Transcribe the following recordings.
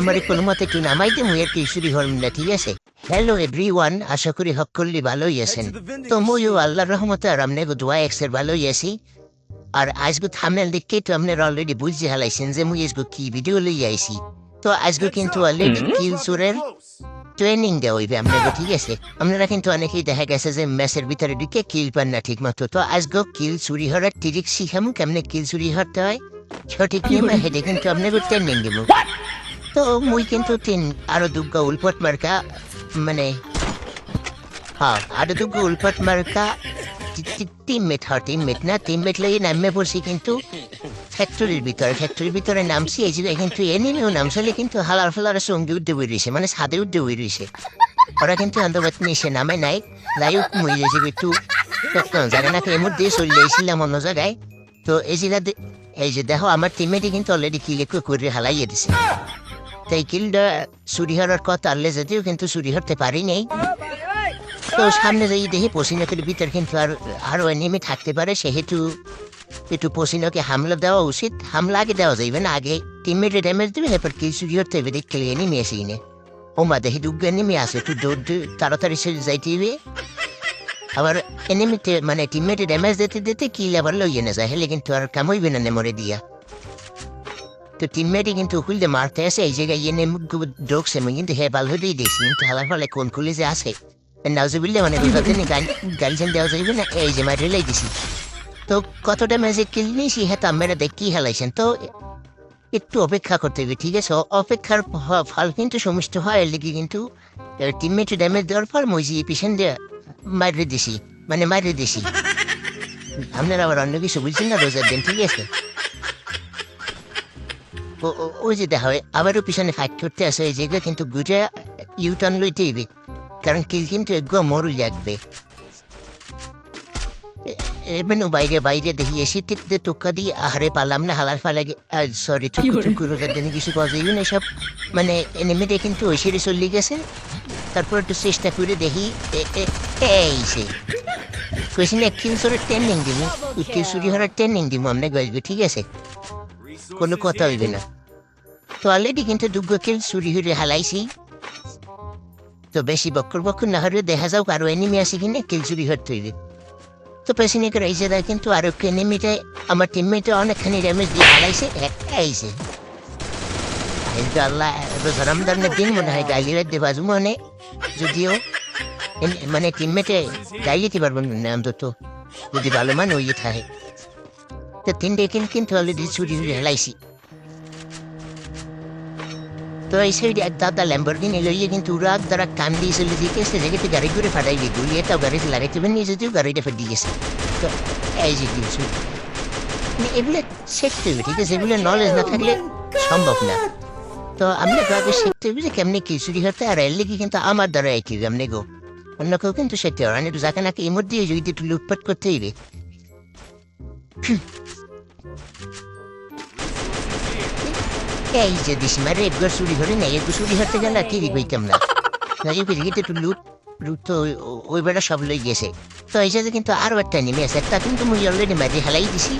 আমার কোনো মতে একটু নামাই না ঠিক আছে? হ্যালো আশা করি ভালোই আছেন। তো মইও আল্লাহর রহমতে আর আমনে গো দোয়া এক্সের ভালোই আছি। আর আজগো থামনেল দেখতে তো আপনারা অলরেডি বুঝতে হালাইছেন যে মুই আজগো কি ভিডিও লই আইছি। তো আজগো কিন্তু অলরেডি কিল সুরের ট্রেনিং দেওয়া হইবে আপনাকে ঠিক আছে? আপনারা কিন্তু অনেকেই দেখা গেছে যে ম্যাচের ভিতরে ঢুকে কিল পান না ঠিক মতো তো আজগো কিল চুরি হওয়ার তিরিক শিখামু কেমনে কিল চুরি হতে হয়? সঠিক নিয়মে হেঁটে কিন্তু আপনাকে ট্রেনিং দেব তো মুই কিন্তু তিন আরও দুগ্গা উলপট মার্কা মানে হ্যাঁ আরও দুগ্গা উলপট মার্কা টিমমেট হয় টিমমেট না টিমমেট লইয়ে নামে পড়ছি কিন্তু ফ্যাক্টরির ভিতরে ফ্যাক্টরির ভিতরে নামছি, এই যে কিন্তু এনিমেও নামছিলে কিন্তু হালার ফালার সঙ্গে বই রয়েছে মানে উঠতে বই রয়েছে ওরা কিন্তু অন্তর্গত নিচে নামে নাই যাই হোক মই যে একটু জানে না এমন দিয়ে চলে এসেছিলাম অন্য জায়গায়, তো এই যে এই যে দেখো, আমার টিমেটি কিন্তু অলরেডি কিলে করে হালাইয়ে দিছে। তো এই কিলটা চুরি হওয়ার কথা আনলে যদিও কিন্তু চুরি পারি নেই তো সামনে যাই দেখি পশিনকের ভিতর কিন্তু আর আরও নেমে থাকতে পারে, সেহেতু একটু পশিনকে হামলা দেওয়া উচিত। হামলা আগে দেওয়া যাইবে না, আগে টিমমেটে ড্যামেজ দেবে, এরপর কি চুরি হতে হবে দেখতে নেমে আসি নে ও মা দেখি দুগ্গে নেমে আসে একটু দৌড় তাড়াতাড়ি সে যাইতে হবে আবার এনিমিতে মানে টিমমেটে ড্যামেজ দিতে দিতে কিল আবার লইয়ে না যায় হেলে কিন্তু আর কামইবে না নেমরে দিয়া। টিমমেটই কিন্তু খুলতে মারতে আসে এই জায়গায় এনে ঢোকছে আমি কিন্তু হে ভালো হতেই দেখছি কিন্তু হালার ফলে কোন খুলে যে আসে নাউজুবিল্লা মানে নি গান গার্লজেন দেওয়া যাইবে না এই যে মারি লাই দিছি তো কতটা ম্যাজিক কিল নিয়েছি হ্যাঁ তো আমরা দেখি হেলাইছেন তো একটু অপেক্ষা করতে হবে ঠিক আছে অপেক্ষার ফল কিন্তু সমস্ত হয় লিগে কিন্তু টিমমেটে ড্যামেজ দেওয়ার পর মইজি পিছন দিয়ে মারিয়ে দিছি মানে মারিয়ে দিছি আপনারা আবার অন্য কিছু বুঝছেন না রোজার দিন ঠিক আছে ওই যে দেখা হয় আবারও পিছনে ফাইট করতে আসে এই জায়গায় কিন্তু গুজে ইউটার্ন লইতে হইবে কারণ কিল কিন্তু একগো মরু লাগবে। বাইরে বাইরে দেখি এসে দিয়ে আহারে পালাম না হালার ফালা সরি কিছু মানে এনিমিটে কিন্তু ওই সেরে চলে গেছে তারপর একটু চেষ্টা করে দেখি এই সে কইছি না কিল সরে ট্রেনিং দিব কিল চুরি হওয়ার ট্রেনিং দিব আমরা গজবে ঠিক আছে? কোনো কথা হইবে না। তো অলরেডি কিন্তু দুগ্গ কিল চুরি হয়ে হালাইছি। তো বেশি বক্কর বক্কর না হলে দেখা যাও কারও এনিমি আছে কিনা কিল চুরি হতে হইবে। তো পেছনে করে এই জায়গায় কিন্তু আরও এনিমিটাই আমার টিমমেটে অনেকখানি ড্যামেজ দিয়ে হালাইছে আইছে এই যে আল্লাহ দিন মনে হয় গাইলিয়ে দেবা মনে, যদিও মানে টিমমেটে গাই যেতে পারব না, অন্তত যদি ভালো মান ওই থাকে। তো তিনটে কিল কিন্তু অলরেডি চুরি চুরি হেলাইছি তো এই সাইডে এক দাদা ল্যাম্বরগিনি লইয়ে কিন্তু উড়াক দ্বারা কান দিয়ে চলে দিয়ে গেছে যেটাতে গাড়ি করে ফাটাইবে গুলি এটাও গাড়িতে লাগাইতে পারেন নিয়ে যদিও গাড়িটা ফেটে গেছে তো এই যে কিছু এগুলো শিখতে হবে ঠিক আছে এগুলো নলেজ না থাকলে সম্ভব না তো আমরা কাউকে শিখতে হবে যে কেমনি কি চুরি হতে আর এর লেগে কিন্তু আমার দ্বারা একই কেমনি গো অন্য কেউ কিন্তু শিখতে পারে না যাকে নাকি এই মধ্যে যদি একটু লুটপাট করতে হইবে এই যে দিস একবার চুরি ধরে না একবার চুরি হতে গেলে কি কইতাম না? নাকি পৃথিবীতে একটু লুট লুট তো ওই- ওই সব লই গেছে। তো এই সাথে কিন্তু আরও একটা নেমে আছে, একটা কিন্তু মুই অলরেডি মারি হেলাই দিছি।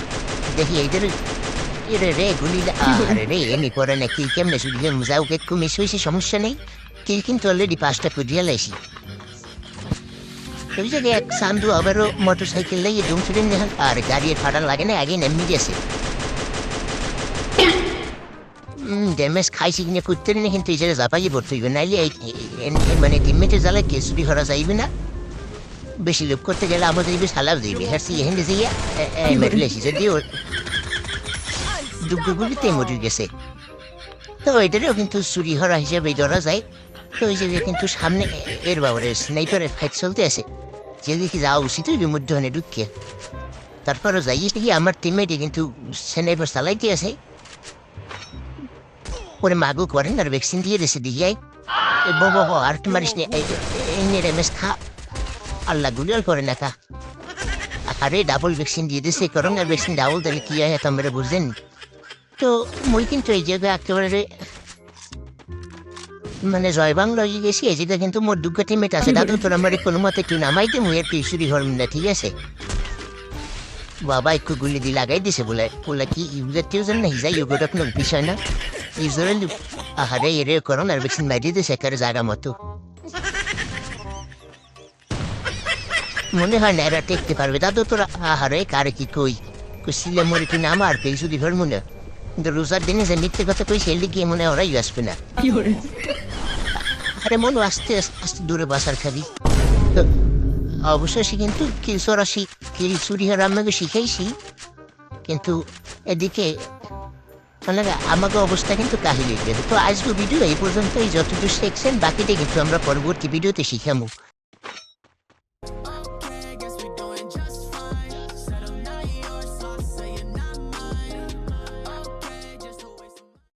দেখি এইদের এরে রে গুলি আরে রে এমনি পরে না কি কেমনে চুরি হয়ে যাও একটু মিস হয়েছে সমস্যা নেই। কিল কিন্তু অলরেডি পাঁচটা করিয়া লাইছি ওই জায়গায় এক সান্দু আবারও মোটর সাইকেল লাইয়ে দুম ছুটে আর গাড়ির ফাটা লাগে না আগে নেমে গেছে। এই জায়গায় জাপাইয়ে পড়তে হইবে নাইলে এই- এই- এই- মানে টিমমেটের জ্বালায় কেসুরি করা যাইবে না বেশি লোক করতে গেলে আমাদের দিবে সালাব দিবে হ্যাঁ সি হেন্ডে যাইয়া মেরলেছি যদিও দুগ্গগুলিতে মরে গেছে তো এটারও কিন্তু চুরি হরা হিসেবে ধরা যায় তো ওই জায়গায় কিন্তু সামনে এর বাবারে স্নাইপারের ফাইট চলতে আছে যে দেখি যাওয়া উচিত ওই মধ্যে ঢুকিয়ে তারপরও যাই দেখি আমার টিমমেটে কিন্তু স্নাইপার চালাইতে আছে ওরে মাগু করেন আর ভ্যাকসিন দিয়ে দিয়েছে দিয়ে বাবা আর একটু মারিস নে এই এই নে রেমেস খা আল্লাহ গুলিয়াল করে না খা আরে ডাবল ভ্যাকসিন দিয়ে দিয়েছে করোনার ভ্যাকসিন ডাবল দিলে কি হয় তোমরা বুঝলেন তো মই কিন্তু এই জায়গায় একেবারে মানে জয় বাংলা হয়ে গেছি এই জায়গায় কিন্তু মোর দুগ্গা টিমেট আছে দাদু তোর আমার কোনো মতে একটু নামাইতে মুই একটু ইস্যুরি হরম না ঠিক আছে বাবা একটু গুলি দিয়ে লাগাই দিছে বলে বলে কি ইউজার টিউজার না হিজা ইউগোটা কোনো বিষয় না আহারে এরে করোনার ভ্যাকসিন মারিয়ে দিয়েছে একেবারে জায়গা মতো মনে হয় না এরা টেকতে পারবে দাদু তোরা আহারে কারে কি কই কুসিলে মরে কি নাম আর পেয়ে যদি ধর মনে কিন্তু রোজার দিনে যে মিথ্যে কথা কই সে লিখিয়ে মনে ওরাই আসবে না আরে মনে আস্তে আস্তে দূরে বাসার খাবি অবশেষে কিন্তু শিখ কিলসুরি রান্নাকে শিখাইছি কিন্তু এদিকে মানে আমাকে অবস্থা কিন্তু কাহিনী তো আজকে ভিডিও এই পর্যন্তই। যতটুকু শিখছেন বাকিটা কিন্তু আমরা পরবর্তী ভিডিওতে শিখামু।